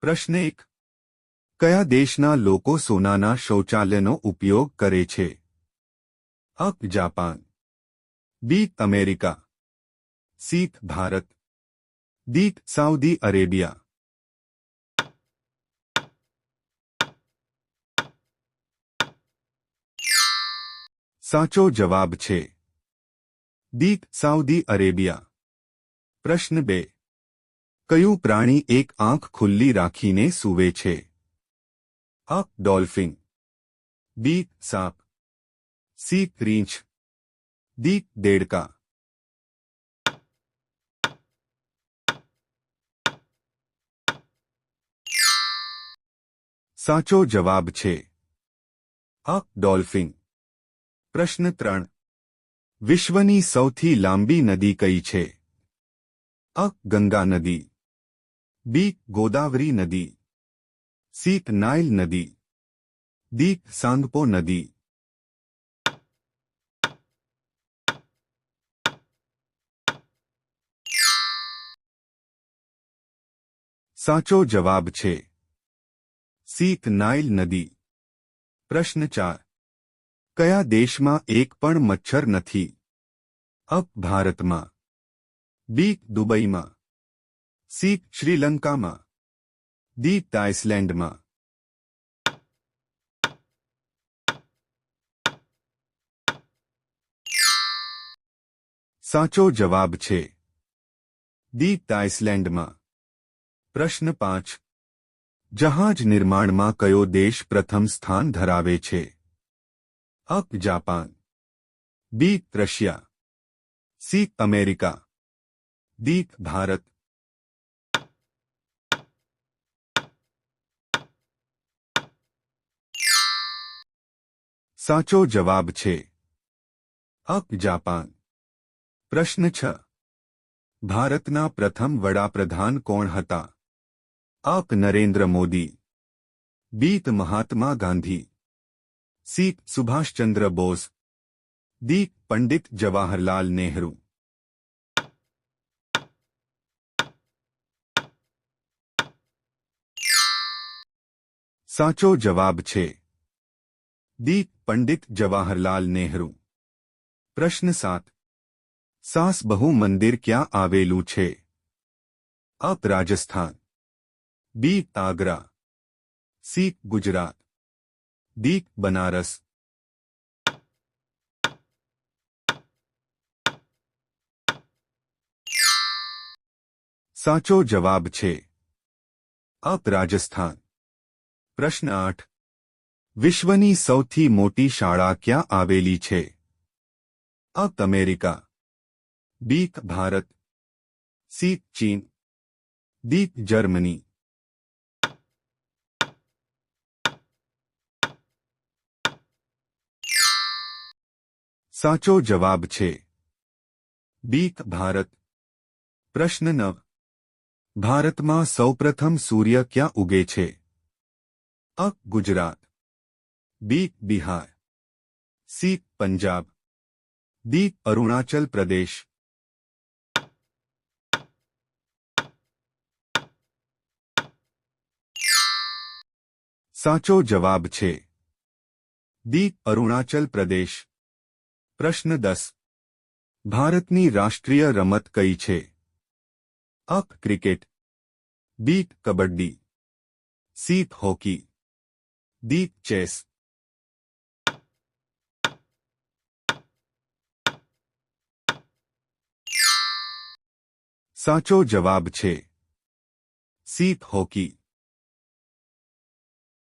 પ્રશ્ન એક કયા દેશના લોકો સોનાના શૌચાલયનો ઉપયોગ કરે છે A Japan B America C Bharat D Saudi Arabia સાચો જવાબ છે ડી સાઉદી અરેબિયા પ્રશ્ન બે કયું પ્રાણી એક આંખ ખુલ્લી રાખીને સૂવે છે? અ, ડોલ્ફિન. બી, સાપ. સી, રીંછ. દી દેડકા. સાચો જવાબ છે. અ, ડોલ્ફિન. પ્રશ્ન ત્રણ. વિશ્વની સૌથી લાંબી નદી કઈ છે? અ, ગંગા નદી. બી ગોદાવરી નદી સી નાઇલ નદી દી સાંગપો નદી સાચો જવાબ છે સીત નાઇલ નદી પ્રશ્ન ચાર કયા દેશમાં એક પણ મચ્છર નથી અપ ભારતમાં બી દુબઈમાં સી શ્રીલંકામાં દી આઇસલેન્ડમાં સાચો જવાબ છે દી આઇસલેન્ડમાં પ્રશ્ન પાંચ જહાજ નિર્માણમાં કયો દેશ પ્રથમ સ્થાન ધરાવે છે A Japan B Russia C America D Bharat સાચો જવાબ છે. અ જાપાન. પ્રશ્ન છ. ભારતના પ્રથમ વડાપ્રધાન કોણ હતા? અક નરેન્દ્ર મોદી. બીત મહાત્મા ગાંધી. સી. સુભાષચંદ્ર બોઝ. દી પંડિત જવાહરલાલ નેહરુ. સાચો જવાબ છે. દી પંડિત જવાહરલાલ નહેરુ પ્રશ્ન સાત સાસ બહુ મંદિર ક્યાં આવેલું છે A Rajasthan B Agra C Gujarat D Banaras સાચો જવાબ છે અ રાજસ્થાન પ્રશ્ન આઠ વિશ્વની સૌથી મોટી શાળા ક્યાં આવેલી છે? અ. અમેરિકા. બી. ભારત. સી. ચીન. D Germany. સાચો જવાબ છે. બી. ભારત. પ્રશ્ન નવ ભારતમાં સૌપ્રથમ સૂર્ય ક્યાં ઉગે છે? અ. Gujarat. બી બિહાર સી પંજાબ દી અરુણાચલ પ્રદેશ સાચો જવાબ છે દી અરુણાચલ પ્રદેશ પ્રશ્ન દસ ભારતની રાષ્ટ્રીય રમત કઈ છે A cricket B kabaddi C hockey D chess સાચો જવાબ છે સી હોકી